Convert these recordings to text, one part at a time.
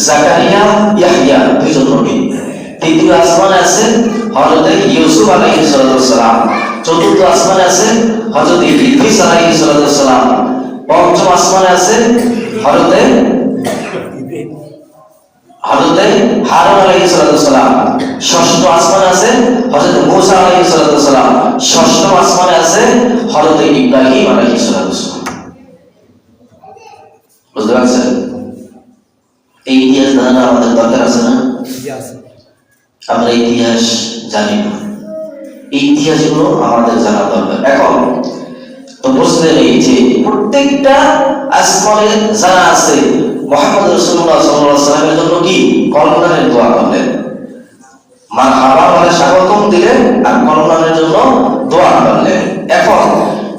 জাকারিয়া ইয়াহইয়া দুইজন নবী তৃতীয় আসমানে আছে হযরত ইউসুফ আলাইহিস সালাম চতুর্থ আসমানে আছে হযরত ইদ্রিস আলাইহিস সালাম পঞ্চম আসমানে আছে হযরত হযরত হারুন আলাইহিস সালাম ষষ্ঠ আসমানে আছে হযরত মূসা আলাইহিস সালাম ষষ্ঠ আসমানে আছে হযরত ইব্রাহিম আলাইহিস সালাম বুঝতে পারছেন? এই ইতিহাস জানা আমাদের দরকার আছে না? আমরা ইতিহাস জানি না। এই ইতিহাসগুলো আমাদের জানা দরকার। এখন তো বুঝলেন এই যে প্রত্যেকটা আসমানে যারা আছে মোহাম্মদ রসুল্লাহ সাল্লামের জন্য কি? কল্যাণের দোয়া করলেন। মার হাবা মানে স্বাগতম দিলেন আর কল্যাণের জন্য দোয়া করলেন। এখন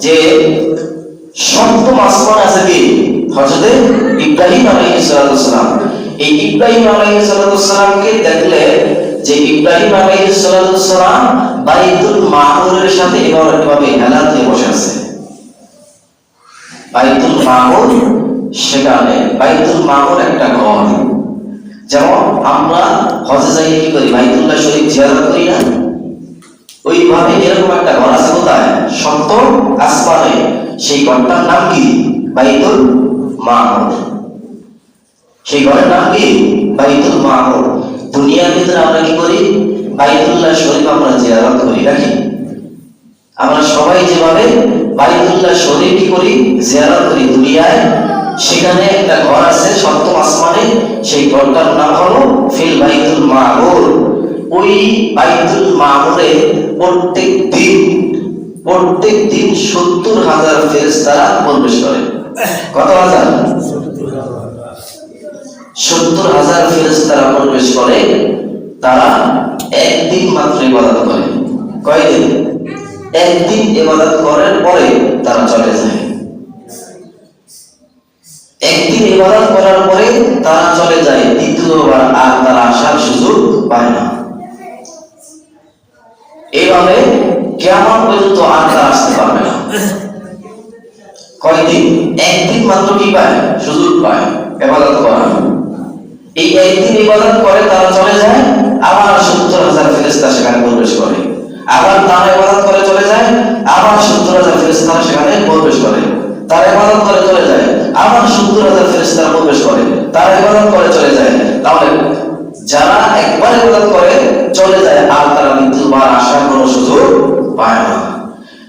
যে সপ্তম আসমান আছে কি? হজরতে ইব্রাহিম আলাইহিস সালাম এই ইব্রাহিম আলাইহিস সালামকে দেখলে যে ইব্রাহিম আলাইহিস সালাম বাইতুল মামুরের সাথে এবার এভাবে হেলান বসে আছে। বাইতুল মামুর সেখানে বাইতুল মামুর একটা ঘর। যেমন আমরা হজে যাই কি করি? বাইতুল্লাহ শরীফ জিয়ারত করি না? ওইভাবে এরকম একটা ঘর আছে কোথায়? সত্তর আসমানে। সেই ঘরটার নাম কি? বাইতুল মামুর সেই ঘরের নাম কি? বাইতুল মামুর দুনিয়ার ভিতরে আমরা কি করি? বাইতুল্লাহ শরীফ আমরা জিয়ারত করি, নাকি? আমরা সবাই যেভাবে বাইতুল্লাহ শরীফ কি করি? জিয়ারত করি দুনিয়ায়। সেখানে একটা ঘর আছে সপ্তম আসমানে। সেই ঘরটার নাম হলো ফিল বাইতুল মামুর ওই বাইতুল মামুরে প্রত্যেক দিন প্রত্যেক দিন সত্তর হাজার ফেরেস্তারা প্রবেশ করে। কত হাজার? সত্তর হাজার ফেরেস্তারা প্রবেশ করে, তারা একদিন মাত্র ইবাদত করে। কয়দিন? একদিন ইবাদত করার পরে তারা চলে যায়। একদিন ইবাদত করার পরে তারা চলে যায়, দ্বিতীয়বার আর তারা আসার সুযোগ পায় না। এইভাবে কেমন পর্যন্ত আর তারা আসতে পারবে না। কয়দিন? একদিন মাত্র কি পায়? সুযোগ পায়। ইবাদত করা। এই একদিন ইবাদত করে তারা চলে যায়, আবার সত্তর হাজার ফেরেস্তা সেখানে প্রবেশ করে। আবার তারা ইবাদত করে চলে যায়, আবার সত্তর হাজার ফেরেস্তা সেখানে প্রবেশ করে। তারা ইবাদত করে চলে যায়, আবার সত্তর হাজার ফেরেস্তা প্রবেশ করে। তারা ইবাদত করে চলে যায়। তাহলে যারা একবার ইবাদত করে চলে যায়, আর তারা দ্বিতীয়বার আসার কোনো সুযোগ পায় না।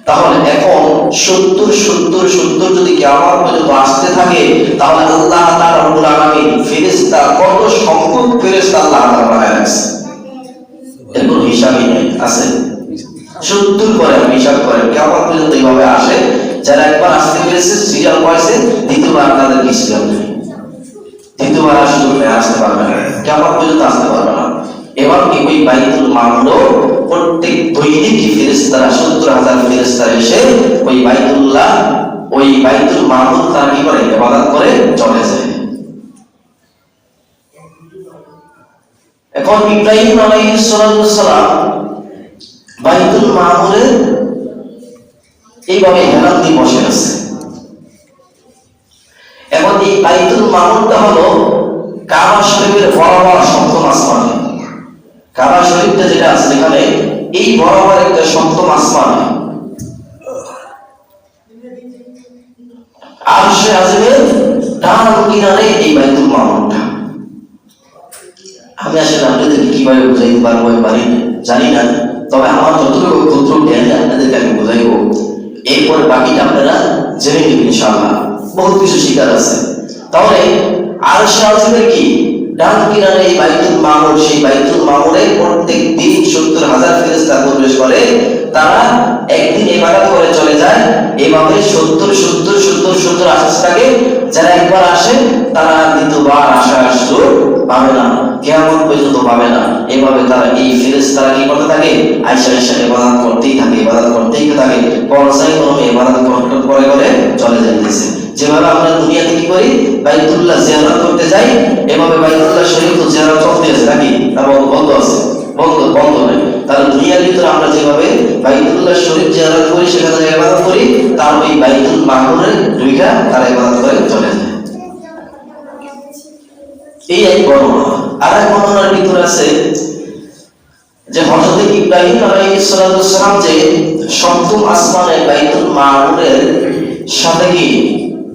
তাহলে এখন সত্তর সত্তর সত্তর যদি কেমন পর্যন্ত আসতে থাকে, তাহলে আল্লাহ তার রব্বুল আলামিন ফেরেশতা, কত সংখ্যক ফেরেশতা আল্লাহ বানায় হিসাবই নেই, আছে? সত্তর করে হিসাব করেন কেমন পর্যন্ত এইভাবে আসে, যারা একবার আসতে পেরেছে সিরিয়াল পাইছে, দ্বিতীয়বার তাদের কি সিরিয়াল নেই। দ্বিতীয়বার সুযোগ আসতে পারবে না। কেমন পর্যন্ত আসতে পারবে না। এবার কি ওই বাইতুল মামলো প্রত্যেক দৈনিক ফেরেস্তারা সত্তর হাজার ফেরেস্তারা এসে ওই বাইতুল্লাহ, ওই বাইতুল মামুর তারা কি করে? ইবাদত করে চলে যায়। এখন ইব্রাহিম আলাইহিস বাইতুল মামুরে এইভাবে হেলান দিয়ে বসে আছে। এখন এই বাইতুল মামুরটা হলো কাবা শরীফের বরাবর সপ্তম আসমানে। কাবা শরীফটা যেটা আছে এখানে, এই বরাবর একটা সপ্তম আসমানে। আর সে আসবে ডান কিনারে এই বাইতুল মামুরটা আমি আসলে আপনাদেরকে কীভাবে বুঝাইতে পারব পারি জানি না, তবে আমার যতটুকু ক্ষুদ্র জ্ঞান আপনাদেরকে আমি বুঝাইবো। এরপরে বাকিটা আপনারা জেনে নেবেন ইনশাআল্লাহ। বহুত কিছু শিকার আছে। তাহলে যারা একবার আসে, তারা দ্বিতীয়বার আসার সুযোগ পাবে না। কেমন পর্যন্ত পাবে না। এভাবে তারা এই ফেরেস তারা কি করতে থাকে? আইসা আইসা ইবাদত করতেই থাকে ইবাদত করতেই থাকে। পর্যায় ক্রমে করে করে চলে যাইতেছে। যেভাবে আমরা দুনিয়াতে কি করি বাইতুল্লাহ জিয়ারত করতে যাই, এভাবে বাইতুল্লাহ শরীফ জিয়ারত চলতে আছে তা বন্ধ আছে। বন্ধ বন্ধ নেই। তাহলে দুনিয়ার ভিতরে আমরা যেভাবে বাইতুল্লাহ শরীফ জিয়ারত করি, সেখানে ইবাদত করি, তার ওই বাইতুল মাহমুরে দুইটা তারা ইবাদত করে চলে যায়। এই এক বর্ণনা। আর এক বর্ণনার ভিতরে আছে যে হযরত ইব্রাহিম আলাইহিস সালাম যে সপ্তম আসমানে বাইতুল মামুরের সাথে কি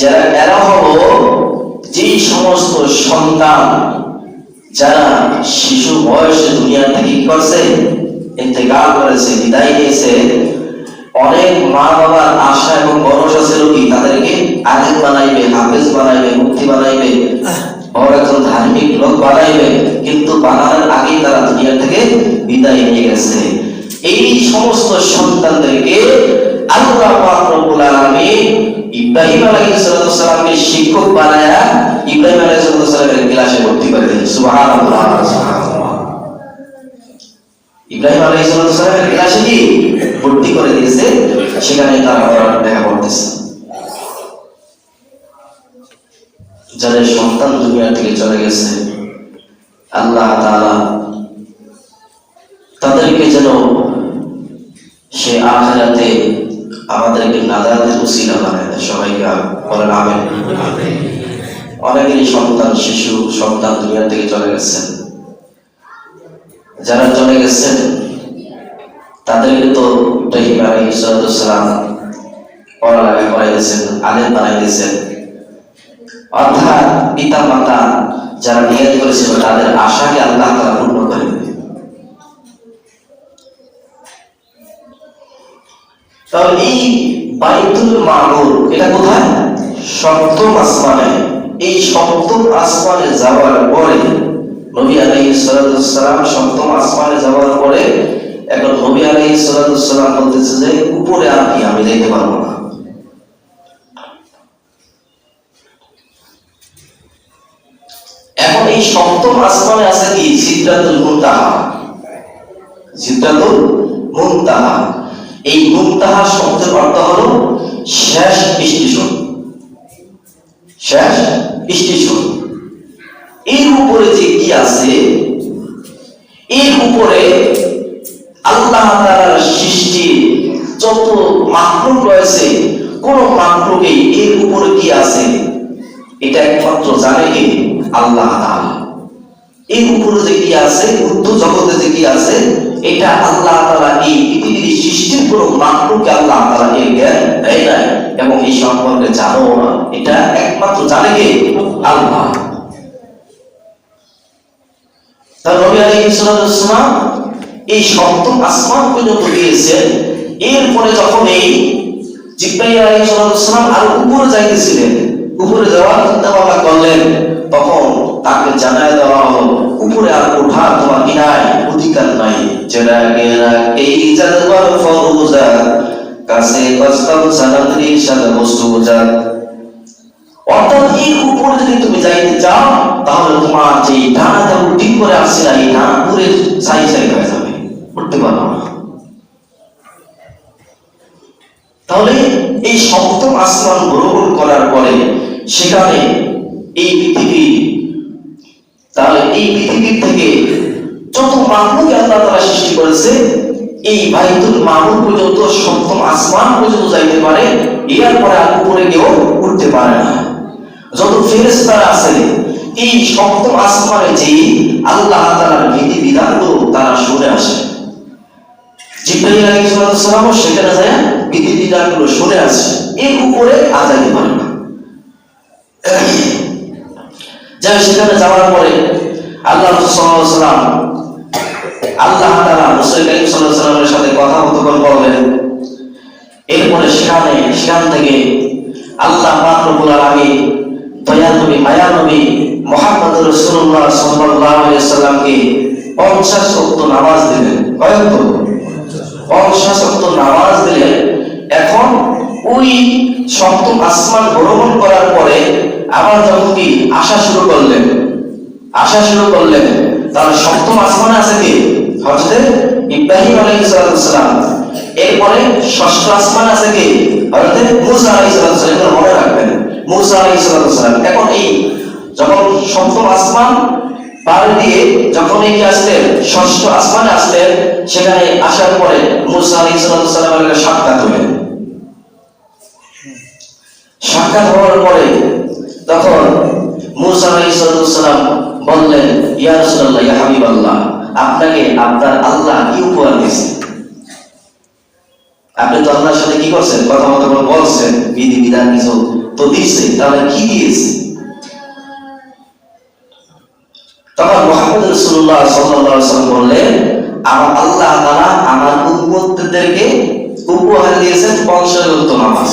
যারা এরা হলো যেই সমস্ত সন্তান যারা শিশু বয়সে দুনিয়া থেকে করছে? ইন্তেকাল করেছে, বিদায় নিয়েছে, অনেক মা বাবার আশা এবং ভরসা ছিল কি? তাদেরকে আলেম বানাইবে, হাফেজ বানাইবে মুক্তি বানাইবে বড় একজন ধার্মিক লোক বানাইবে, কিন্তু বানানোর আগেই তারা দুনিয়া থেকে বিদায় নিয়ে গেছে। এই সমস্ত সন্তানদেরকে আল্লাহ পাক ইব্রাহিম আলাইহিস সালামকে শিক্ষক বানায়া ইব্রাহিম আলাইহিস সালামের ক্লাসে ভর্তি করে দেন সুবহানাল্লাহ সুবহানাল্লাহ। ইব্রাহিম আলাইহিস সালামের ক্লাসে কি ভর্তি করে দিয়েছে, সেখানে দেখা করতেছে। যাদের সন্তান দুনিয়া থেকে চলে গেছে, আল্লাহ তাআলা তাদেরকে যেন সে আখিরাতে আমাদেরকে নাজাতের উসিলা বানায় দেয়। সবাইকে বলেন আমেন। অনেকেরই সন্তান, শিশু, সন্তান দুনিয়া থেকে চলে গেছেন। যারা চলে গেছেন, তাদেরকে তো ইব্রাহিম আলাইহিস সালাম পড়ালেখা করাই দিয়েছেন আলেম বানাই দিয়েছেন অর্থাৎ পিতা মাতা যারা নিয়ত করেছিল, তাদের আশাকে আল্লাহ তারা পূর্ণ করে তাহলে এই বাইতুল মামুর এটা কোথায়? সপ্তম আসমানে। এই সপ্তম আসমানে যাওয়ার পরে নবী আলাইহিস সালাম সপ্তম আসমানে যাওয়ার পরে এখন নবী আলাইহিস সালাম বলতেছে যে, উপরে কি, আমি যেতে পারব না। এখন এই সপ্তম আসমানে আছে কি? সিদ্ধাতুল মুনতাহা। সিদ্ধাতুল মুনতাহা। এই মুনতাহা শব্দের অর্থ হলো শেষ স্টেশন। শেষ স্টেশন। এর উপরে যে কি আছে, এর উপরে আল্লাহ তাআলার সৃষ্টি যত মাখলুক রয়েছে, কোন মাখলুকেই এর উপরে কি আছে, এটা একমাত্র জানে কি? আল্লাহ এর উপরে যে কি আছে, উর্দু জগতে যে কি আছে এটা আল্লাহ তাআলা এই পৃথিবীর সৃষ্টির কোন মাখলুককে আল্লাহ তাআলা এই জ্ঞান দেয় না এবং এই সম্পর্কে জানো না। এটা একমাত্র জানে কে? আল্লাহ। এই সপ্তম আসমান পর্যন্ত গিয়েছেন এরপরে যখন এই আলাইহিস সালাম আর উপরে যাইতেছিলেন, উপরে যাওয়ার চিন্তা ভাবনা করলেন তখন তাকে জানায় দেওয়া হলো, উপরে আর ওঠা তোমার কিনাই অধিকার নাই। যেটা এই জাদবার ফরুজা। কাছে কস্তম সানাদ্রি সাদা বস্তু যা অর্থাৎ এর উপরে যদি তুমি যাইতে চাও, তাহলে তোমার যে ডানা যেমন ঠিক করে আসছে না, এই ডানা পুরে সাই সাই হয়ে যাবে। উঠতে পারব না। তাহলে এই সপ্তম আসমান গ্রহণ করার পরে সেখানে এই পৃথিবী, তাহলে এই পৃথিবীর থেকে যত মাহমুদ আল্লাহ তারা সৃষ্টি করেছে, এই বাইতুল মামুর পর্যন্ত সপ্তম আসমান পর্যন্ত যাইতে পারে এর পরে আর উপরে কেউ উঠতে পারে না। যত ফেরেশতারা আছে, এই সপ্তম আসমানে যে আল্লাহ তাআলার বিধি বিধানগুলো তারা শুনে আসে। জিব্রাইল আলাইহিস সালামও সেখানে যায় বিধি বিধানগুলো শুনে আসে, এর উপরে যাইতে পারে না। যাই সেখানে যাওয়ার পরে আল্লাহ সাল্লাম আল্লাহ সাল্লাল্লাহু সাল্লামের সাথে কথোপকথন করলেন। এরপরে সেখানে, সেখান থেকে আল্লাহ পাক রব্বুল আলামিন দয়াল নবী, মায়া নবী মুহাম্মদ সাল্লাল্লাহু সাল্লামকে 50 ওয়াক্ত নামাজ দিলেন। কয় ওয়াক্ত 50 নামাজ দিলেন। এখন ওই সপ্তম আসমান ভ্রমণ করার পরে আবার যখন কি আসা শুরু করলেন, আসা শুরু করলেন, তাহলে সপ্তম আসমানে আছে কে? হযরত ইব্রাহিম আলাইহিস সালাম। এরপরে ষষ্ঠ আসমানে আছে কে? হযরত মুসা আলাইহিস সালাম এটা মনে রাখবেন। মুসা আলাইহিস সালাম। এখন এই যখন সপ্তম আসমান পার দিয়ে যখন এই আসলেন, ষষ্ঠ আসমানে আসলেন, সেখানে আসার পরে মুসা আলাইহিস সালামের সাক্ষাৎ হলেন। সাক্ষাৎ হওয়ার পরে তখন মুসা সালাম বললেন হাবিবাল্লাহ, আপনাকে আপনার আল্লাহ কি উপহার দিয়েছে? আপনি তো আল্লাহর সাথে কি করছেন? কথা মতো করে বলছেন বিধি বিধান কিছু তো দিচ্ছে তাহলে কি দিয়েছে? তখন মোহাম্মদ রসুল্লাহ সাল্লাম বললেন, আমার আল্লাহ তারা আমার উপহার দিয়েছেন পঞ্চাশ উত্তর নামাজ।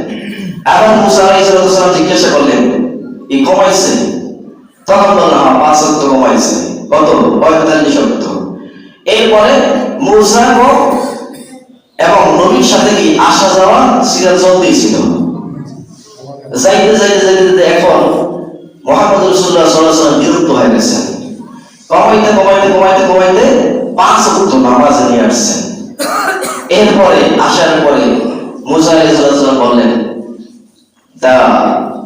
আবার মুসা জিজ্ঞাসা করলেন, এই কমাইছে তখন পাঁচ কমাইছে কত? পঁয়তাল্লিশ এরপরে মুসা এবং নবীর সাথে কি আসা যাওয়া সিরাজ যাইতে যাইতে যাইতে এখন মোহাম্মদ রসুল্লাহ সাল্লাহ বিরক্ত হয়ে গেছেন। কমাইতে কমাইতে কমাইতে কমাইতে পাঁচ উক্ত নামাজ নিয়ে আসছেন। এরপরে, আসার পরে মুসা বললেন তা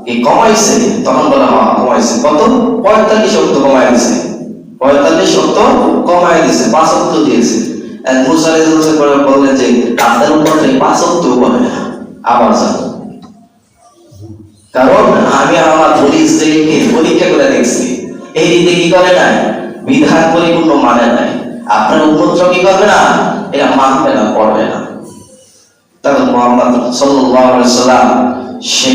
এই কমাইছে তখন বলা কমাইছে। কত? পঁয়তাল্লিশ কমাই দিছে। পঁয়তাল্লিশ কমাই দিছে, পাঁচ দিয়েছে। বললেন যে উপর পাঁচ না আবার কারণ আমি আমার পরীক্ষা করে দেখছি। এই রীতি কি করে নাই? বিধান পরিপূর্ণ মানে নাই। আপনার উপদ্র কি করবে না? এটা মানবে না, পড়বে না। তখন মোহাম্মদ সাল্লাম সে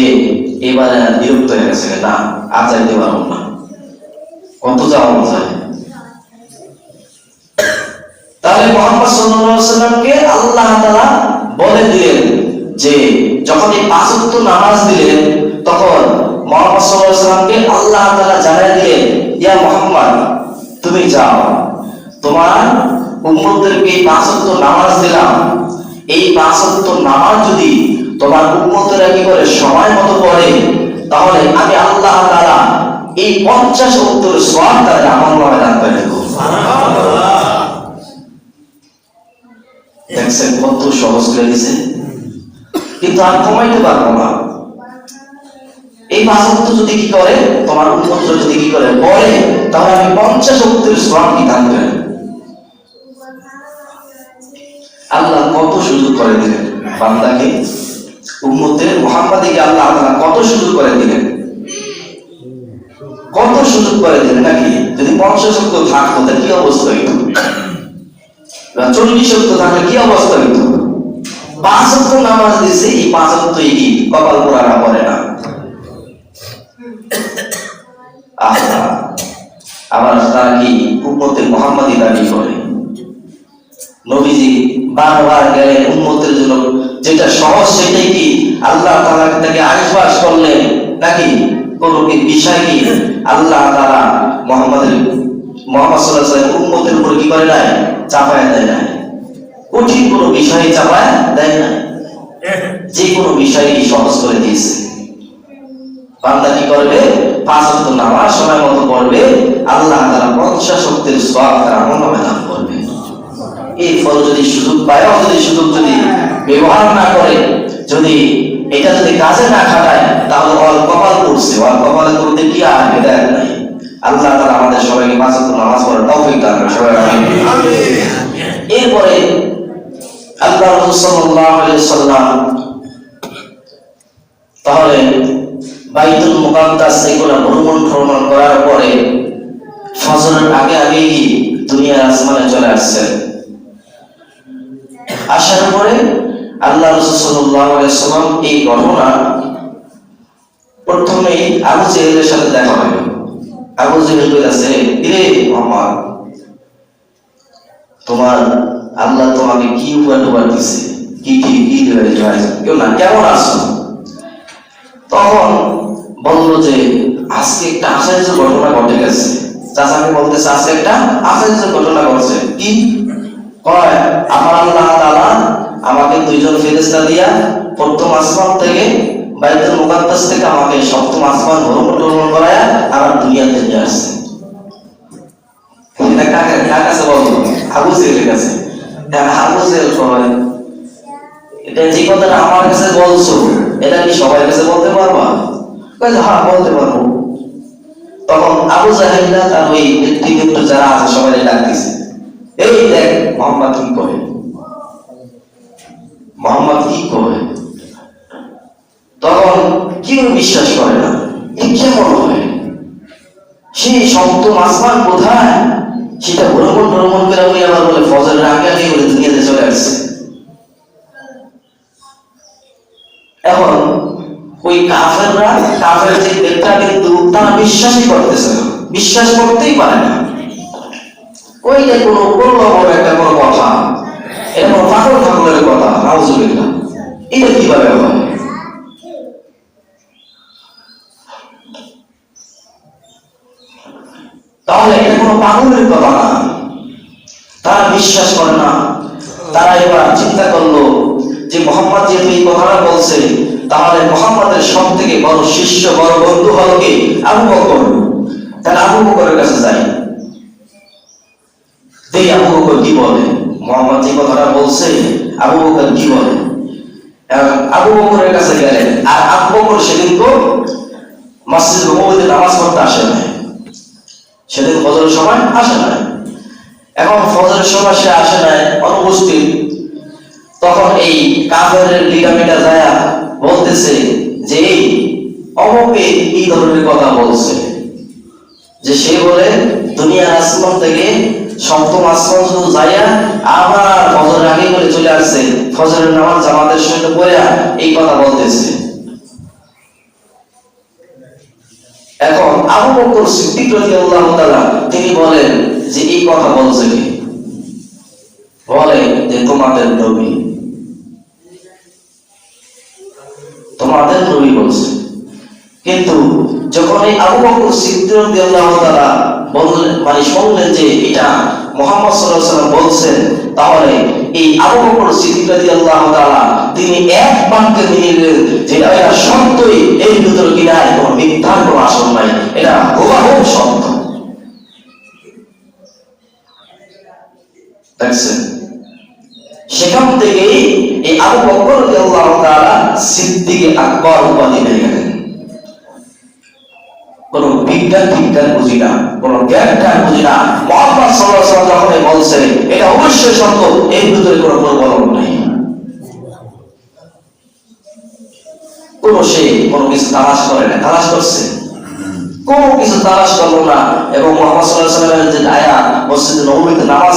এবারে বিরক্ত হয়ে গেছে না, আর যাইতে পারব না। কত যাওয়া যায় তাহলে মোহাম্মদ সাল্লামকে আল্লাহ তাআলা বলে দিলেন যে যখন এই পাঁচ ওয়াক্ত নামাজ দিলেন, তখন মোহাম্মদ সাল্লামকে আল্লাহ তাআলা জানিয়ে দিলেন, ইয়া মোহাম্মদ, তুমি যাও। তোমার উম্মতদেরকে এই পাঁচ ওয়াক্ত নামাজ দিলাম। এই পাঁচ ওয়াক্ত নামাজ যদি তোমার উম্মতেরা কি করে সময় মতো পড়ে? তাহলে আমি আল্লাহ তাআলা এই পঞ্চাশ ওয়াক্তের সওয়াব তাদের আমল নামে দান করে দেখছেন কত সহজ করে দিছে? কিন্তু আর কমাইতে পারব না। এই পাঁচ যদি কি করে? তোমার উন্মত যদি কি করে পরে তাহলে আমি পঞ্চাশ অক্তের শ্রম কি দান আল্লাহ কত সুযোগ করে দিলেন। বান্দাকে উম্মতের মোহাম্মদীকে আল্লাহ আল্লাহ কত সুযোগ করে দিলেন? কত সুযোগ করে দিলেন নাকি? যদি পঞ্চাশ অক্ত থাকতো তাহলে কি অবস্থা হইতো? চল্লিশ অক্ত থাকলে কি অবস্থা হইতো? পাঁচ নামাজ দিছে এই পাঁচ কি কপাল পোড়ারা পড়ে না। আবার তারা কি উম্মতের মোহাম্মদী দাবি করে? নবীজি বারবার গেলেন উম্মতের জন্য যেটা সহজ সেটাই কি? আল্লাহ তাআলা তাকে আশ্বাস করলেন নাকি? কোন বিষয় কি? আল্লাহ তাআলা মোহাম্মদের, মোহাম্মদ আলাইহি উপর কি করে নাই? চাপায় দেয় না কঠিন কোনো বিষয় চাপায় দেয় না যে কোনো বিষয়ই সহজ করে দিয়েছে। কি করবে? পাঁচ নামাজ সময় মতো পড়বে, আল্লাহ তাআলা পঞ্চাশ শক্তির সওয়াব তার আমল করবে। এই ফল যদি সুযোগ পায়, যদি সুযোগ যদি ব্যবহার না করে যদি এটা যদি কাজে না খাটায় তাহলে ওর কপাল পড়ছে ওর কপালে করতে কি আর হেদায়েত নাই? আল্লাহ তাআলা আমাদের সবাইকে ওয়াক্ত নামাজ পড়ার তৌফিক দান সবাই এরপরে আল্লাহ রাসূল সাল্লাল্লাহু আলাইহি সাল্লাম তাহলে বাইতুল মুকাদ্দাস ভ্রমণ ভ্রমণ করার পরে ফজরের আগে আগেই দুনিয়ার আসমানে চলে আসছেন আসার পরে আল্লাহ রাসূল সাল্লাল্লাহু আলাইহি সাল্লাম এই ঘটনা প্রথমে আবু জেহেলের সাথে দেখা হয়। আবু জেহেল বলেছে রে তোমার আল্লাহ তোমাকে কি উপহার টুপার দিছে? কি কি কি কেউ না, কেমন আছো? তখন বলল যে, আজকে একটা আশ্চর্য ঘটনা ঘটে গেছে। চাচাকে বলতেছে, আজকে একটা আশ্চর্য ঘটনা ঘটছে। কি? কয়, আমার আল্লাহ আমাকে দুইজন ফেরেস্তা দিয়া প্রথম আসমান থেকে বাইতুল মুকাদ্দাস থেকে আমাকে সপ্তম আসমান ভ্রমণ করায়া আমার দুনিয়াতে নিয়ে আসছে। এটা কাকে, কার কাছে বলতো আবু জেহেলের কাছে। আবু জেহেল কয়, এটা যে কথাটা আমার কাছে বলছো, এটা কি সবার কাছে বলতে পারবা? হ্যাঁ বলতে পারব। তখন আবু জাহেলরা তার ওই নেতৃবৃন্দ যারা আছে সবাই ডাকতেছে এই দেখ, মোহাম্মদ কি কয় মোহাম্মদ কি কয় তখন কেউ বিশ্বাস করে না, এ কেমন হয় সেই সপ্তম আসমান কোথায়? সেটা ভ্রমণ ভ্রমণ করে উনি আবার বলে, ফজরের আগে আগে বলে দুনিয়াতে চলে আসছে। এখন ওই কাফেররা, কাফের যে ব্যক্তিটা কিন্তু তারা বিশ্বাসই করতেছে না, বিশ্বাস করতেই পারে না। ওইটা কোনো কোনো একটা কোনো কথা। কোনো পাগল ঠাকুরের কথা, নাউজুবিল্লাহ। এটা কীভাবে হয় তাহলে এটা কোনো পাগলের কথা না। তারা বিশ্বাস করে না। তারা এবার চিন্তা করল যে মোহাম্মদ যেহেতু এই কথাটা বলছে, তাহলে মোহাম্মদের সব থেকে বড় শিষ্য, বড় বন্ধু হল কি? আবু বকর। তাহলে আবু বকরের কাছে যাই। দেই আবু বকর কি বলে। মোহাম্মদ যে কথাটা বলছে, আবু বকর কি বলে? আবু বকরের কাছে গেলেন। আর আবু বকর সেদিন তো মসজিদ নবমীতে নামাজ পড়তে আসে না সেদিন ফজরের সময় আসে না এখন ফজরের সময় সে আসে নাই, অনুপস্থিত। তখন এই কাফের লিডামিটা যায় বলতেছে যে অমকে এই ধরনের কথা বলছে। যে সে বলে, দুনিয়ার আসমান থেকে সপ্তম আসমান শুধু যাইয়া আবার ফজরের আগে বলে চলে আসছে। ফজরের নামাজ জামাতের সঙ্গে পড়ে এই কথা বলতেছে। এখন আবু বকর সিদ্দিক রাদিয়াল্লাহু তাআলা, তিনি বলেন যে এই কথা বলছে কি? বলে যে তোমাদের নবী। তোমাদের নবী বলছে। কিন্তু যখন এই আবু বকর সিদ্দিক বললেন মানে শুনলেন যে এটা বলছেন, তাহলে এই আবু বকর তিনি এক বাক্যে যে, এটা সত্যই ভিতরে কিনা নাই। এটা সত্য। সেখান থেকেই এই আবু বকর রাদিয়াল্লাহু সিদ্দিক আকবর উপাধি পেয়ে গেলেন। কোন বিজ্ঞান বুঝি না, কোন বুঝি না। যখন বলছে, এটা অবশ্যই সত্য, এর ভিতরে কোনো নেই। কোন সে কোনো কিছু তালাশ করে না, তালাশ করছে। কিছু তালাশ করল না, এবং মোহাম্মদ ওয়াসাল্লামের যে আয়া মসজিদে নববীতে নামাজ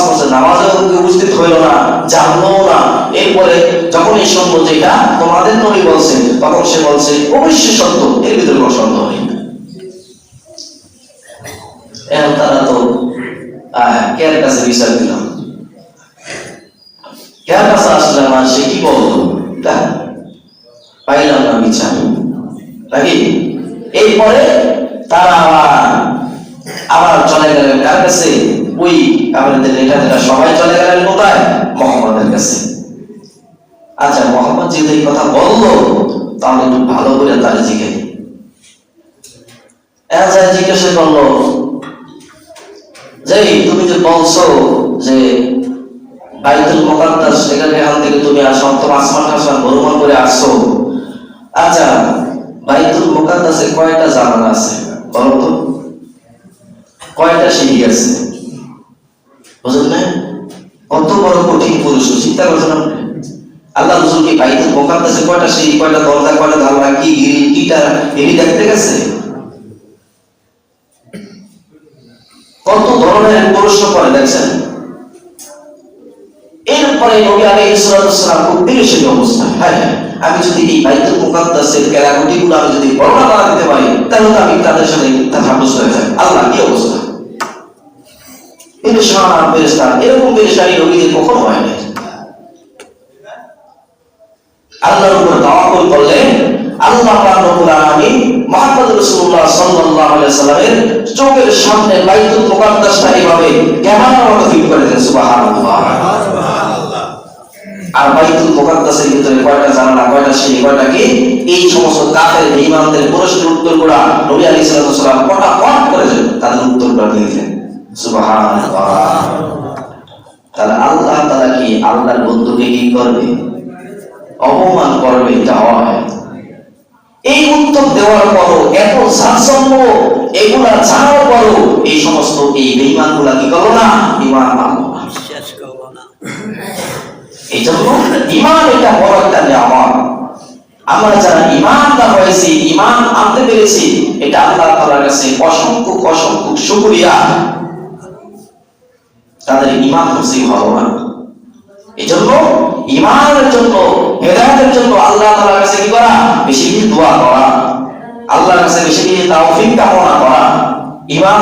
কেউ উপস্থিত হইল না জানলো না। এরপরে যখন এই শুনলো যে এটা তোমাদের নবী বলছে তখন সে বলছে, অবশ্যই সত্য, এর ভিতরে কোনো সন্দেহ নেই। তারা তো আহ, কাছে বিচার দিলাম? কের কাছে আসলাম আর সে কি বলতো পাইলাম না বিচার। নাকি এরপরে তারা আবার আবার চলে গেলেন কার কাছে? ওই আমাদের নেতাদের সবাই চলে গেলেন কোথায়? মোহাম্মদের কাছে। আচ্ছা মোহাম্মদ যেহেতু এই কথা বলল তাহলে একটু ভালো করে তার জিজ্ঞেস। জিজ্ঞাসা করল যে তুমি যে বলছো যে বাইতুল মুকাদ্দাস সেখানে এখান থেকে তুমি আর সপ্তম আসমান আসমান ভ্রমণ করে আসছো। আচ্ছা বাইতুল মুকাদ্দাসে কয়টা জানালা আছে? বলো তো। কয়টা সিঁড়ি আছে? বুঝলেন না? কত বড় কঠিন পুরুষ চিন্তা করছেন আপনি? আল্লাহ রসুল কি বাইতুল মুকাদ্দাসে কয়টা সিঁড়ি, কয়টা দরজা, কয়টা জানলা, কি গিরি কিটা এটি দেখতে গেছে? কত ধরনের প্রশ্ন করে দেখছেন? এরপরে নবী আলাইহিস সালাম খুব বিশেষ অবস্থা হ্যাঁ হ্যাঁ, আমি যদি এই বাইতুল মুকাদ্দাসের ক্যারাকুটি গুলো আমি যদি বর্ণনা করা দিতে পারি তাহলে তো আমি তাদের সাথে সাব্যস্ত হয়ে যাই। আল্লাহ কি অবস্থা? পেরেশান আর এরকম পেরেশানি রোগীদের কখনো হয় না আল্লাহর উপর তাওয়াক্কুল করলে আল্লাহ রব্বুল আলামিন মুহাম্মদ রাসূলুল্লাহ সাল্লাল্লাহু আলাইহি সাল্লামের চোখের সামনে বাইতুল মুকাদ্দাসটা এইভাবে ক্যামেরার মতো ফিট করে সুবহানাল্লাহ। আর বাইতুল মুকাদ্দাসের ভিতরে কয়টা জানালা কয়টা সিঁড়ি কয়টা কি? এই সমস্ত কাফের বেঈমানদের প্রশ্নের উত্তরগুলো নবী আলাইহিস সালাম কটা কট করে দেন তাদের উত্তরগুলো দিয়ে দিলেন সুবহানাল্লাহ। তাহলে আল্লাহ তাআলা কি আল্লাহর বন্ধুকে কি করবে? অপমান করবে এটা হয়। এই উত্তর দেওয়ার পরও এত সাৎসঙ্গ এগুলা জানার পরও এই সমস্ত এই বেইমানগুলা কি করল না? ইমান না। এই জন্য ইমান এটা বড় একটা নেওয়া আমরা যারা ইমানদার হয়েছি ইমান আনতে পেরেছি এটা আল্লাহ তাআলার কাছে অসংখ্য অসংখ্য শুকরিয়া। তাদের ইমান নসিব হলো না। এই জন্য ইমানের জন্য হেদায়তের জন্য আল্লাহ তাআলার কাছে কি করা? বেশি বেশি দোয়া করা, আল্লাহর কাছে বেশি বেশি তাওফিক কামনা করা, ইমান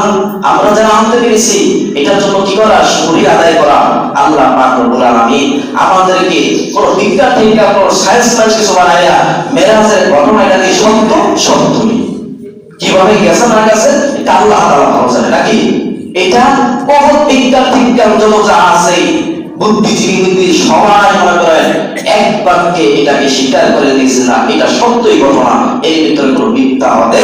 আমরা যারা আনতে পেরেছি, এটার জন্য কি করা? শুকরিয়া আদায় করা আল্লাহ পাক রব্বুল আলামিন। আমাদেরকে কোন কোন সায়েন্স কিছু বানাইয়া মেরাজের ঘটনাটাকে সত্য সত্যই কীভাবে গেছে না গেছে, এটা আল্লাহ তাআলা ভালো জানে। নাকি? এটা বহুত বিজ্ঞান বিজ্ঞান যত যা আছে সবাই মনে করেন এক বাক্যে এটাকে স্বীকার করে দিয়েছে না, এটা সত্যই ঘটনা, এর ভিতরে কোনো মিথ্যা হতে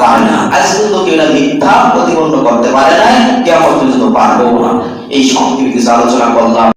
পারে না। আজ পর্যন্ত কেউ এটা মিথ্যা প্রতিবন্ধ করতে পারে না কেমন পর্যন্ত পারব না। এই সংক্ষিপ্ত আলোচনা করলাম।